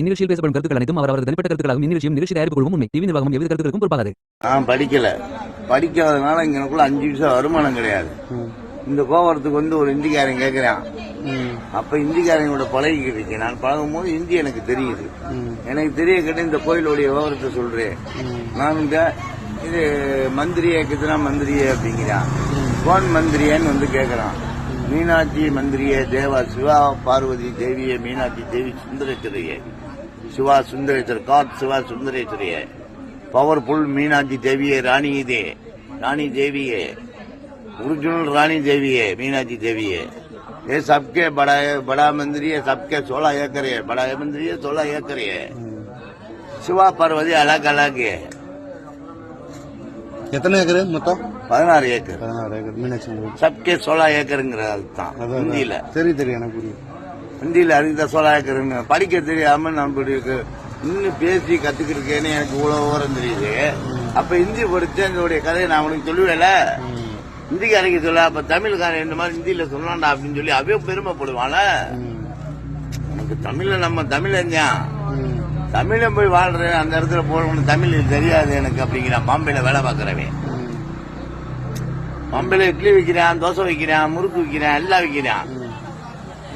இந்நிகழ்ச்சியில் பேசப்படும் கருத்துக்கள் அனைத்தும் அவர் அவரது தனிப்பட்ட கருத்துக்களாகவும் இந்நிகழ்ச்சியும் நிகழ்ச்சி தயாரிப்பு குழுவும் உண்மை. டிவி நிர்வாகம் எவ்வித கருத்துக்களுக்கும் பொறுப்பாகாது. நான் படிக்கல. படிக்காதனால எங்களுக்குள்ள அஞ்சு நிமிஷம் வருமானம் கிடையாது. இந்த கோவரத்துக்கு வந்து ஒரு இந்திக்காரன் கேட்கிறான் அப்ப இந்திக்காரங்களோட பழகிக்கிட்டு இருக்கேன் நான் பழகும் போது இந்தி எனக்கு தெரியுது. எனக்கு தெரிய கேட்டு இந்த கோயிலுடைய விவரத்தை சொல்றேன். நான் இந்த இது மந்திரியே கித்தனா மந்திரியே அப்படிங்கிறான். கோன் மந்திரியன்னு வந்து கேட்கறான் மீனாட்சி மந்திரியே தேவா சிவா பார்வதி தேவியே மீனாட்சி தேவி சுந்தரேஸ்வரியே சிவா சுந்தரேஸ்வர் காட் சிவா சுந்தரேஸ்வரியே பவர்ஃபுல் மீனாட்சி தேவியே ராணி இதே रानी देवी है ओरिजिनल रानी देवी है मीनाक्षी देवी है ये सबके बड़ा बड़ा मंदिर है सबके सोलह एकड़ है बड़ा मंदिर है सोलह एकड़ है शिवा पार्वती अलग अलग है எத்தனை ஏக்கர் மொத்தம் பதினாறு ஏக்கர் பதினாறு ஏக்கர் மீனாட்சி அம்மன். सबके सोलह ஏக்கருங்கிற அதுதான் அதான், அதான். ஹிந்தியில சரி தெரியும் எனக்கு புரியும் ஹிந்தியில் அதுக்கு சோலா படிக்க தெரியாம நம்ம இன்னும் பேசி கத்துக்கிட்டு எனக்கு இவ்வளவு ஓரம் தெரியுது. அப்ப ஹிந்தி படிச்சு என்னுடைய கதையை நான் உனக்கு சொல்லுவேல? ஹிந்திக்காரங்க சொல்ல அப்ப தமிழ்காரன் இந்த மாதிரி ஹிந்தியில சொல்லலாம்டா அப்படின்னு சொல்லி அவன் பெருமைப்படுவான்ல? எனக்கு தமிழ்ல நம்ம தமிழஞ்சான் தமிழை போய் வாழ்றேன் அந்த இடத்துல போகணும் தமிழ் தெரியாது எனக்கு அப்படிங்கிறான் பாம்பேல வேலை பார்க்குறவன். பாம்பேல இட்லி வைக்கிறான் தோசை வைக்கிறான் முறுக்கு வைக்கிறான் எல்லாம் வைக்கிறான்.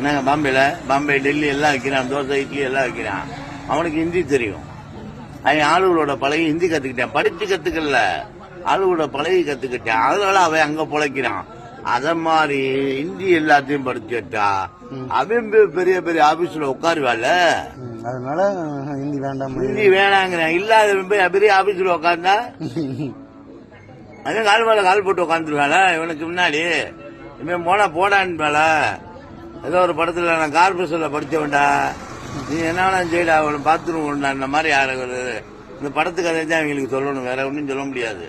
என்னங்க பாம்பேல? பாம்பே டெல்லி எல்லாம் வைக்கிறான் தோசை இட்லி எல்லாம் வைக்கிறான். அவனுக்கு ஹிந்தி தெரியும். அவன் ஆளுகளோட பழகி ஹிந்தி கத்துக்கிட்டான். படிச்சு கத்துக்கல. ஆளுகளோட பழகி கத்துக்கிட்டான். அதனால அவன் அங்க பொழைக்கிறான். அத மாதிரி ஹிந்தி எல்லாத்தையும் படிச்சுட்டா அவன் பெ- பெரிய பெரிய ஆபீஸ்ல உட்காருவாள் அதனால ஹிந்தி வேண்டாம். ஹிந்தி வேணாங்கிறேன். இல்லாதவன் போய் பெரிய ஆபீஸ்ல உட்கார்ந்தா? அவன் கால் மேல கால் போட்டு உட்காந்துருவாள இவனுக்கு முன்னாடி. இவன் போனா போடான்னு ஏதோ ஒரு படத்துல நான் கார்பரேஷன்ல படிச்சவன்டா. நீ என்ன வேணாலும் செய்யல அவனை பாத்ரூம் இந்த மாதிரி யாரும் இந்த படத்துக்கு அதை தான் அவங்களுக்கு சொல்லணும் வேற ஒன்றும் சொல்ல முடியாது.